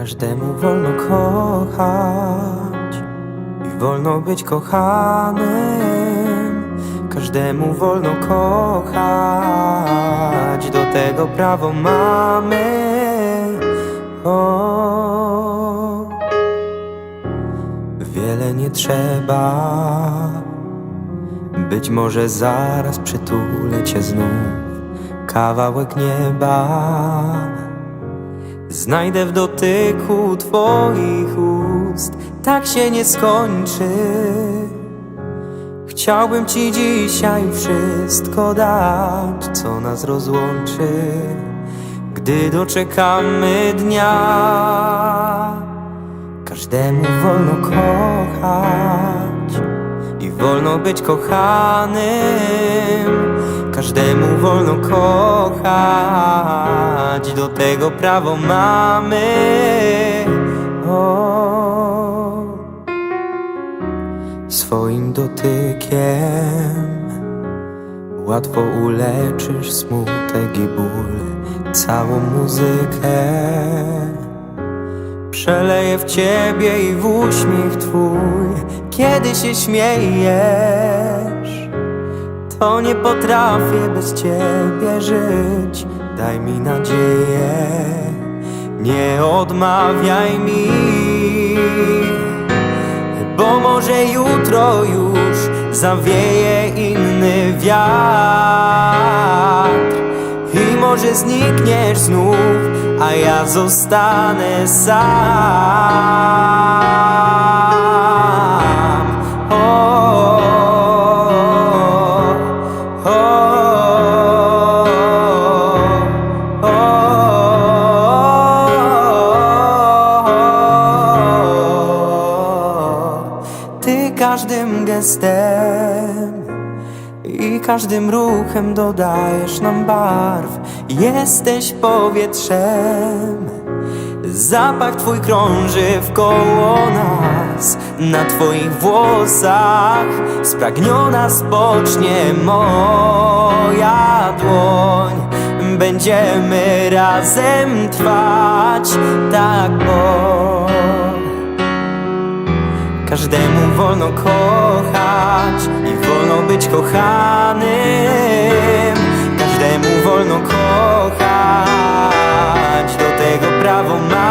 Każdemu wolno kochać i wolno być kochanym. Każdemu wolno kochać, do tego prawo mamy. O, wiele nie trzeba. Być może zaraz przytulę cię znów kawałek nieba. Znajdę w dotyku Twoich ust, tak się nie skończy. Chciałbym Ci dzisiaj wszystko dać, co nas rozłączy, gdy doczekamy dnia. Każdemu wolno kochać i wolno być kochanym. Każdemu wolno kochać, do tego prawo mamy. O, swoim dotykiem łatwo uleczysz smutek i ból, całą muzykę. Przeleję w ciebie i w uśmiech twój, kiedy się śmiejesz. To nie potrafię bez ciebie żyć, daj mi nadzieję, nie odmawiaj mi. Bo może jutro już zawieje inny wiatr i może znikniesz znów, a ja zostanę sam. Każdym gestem i każdym ruchem dodajesz nam barw. Jesteś powietrzem. Zapach twój krąży wkoło nas. Na twoich włosach spragniona spocznie moja dłoń. Będziemy razem trwać, tak bo. Każdemu wolno kochać i wolno być kochanym. Każdemu wolno kochać, do tego prawo ma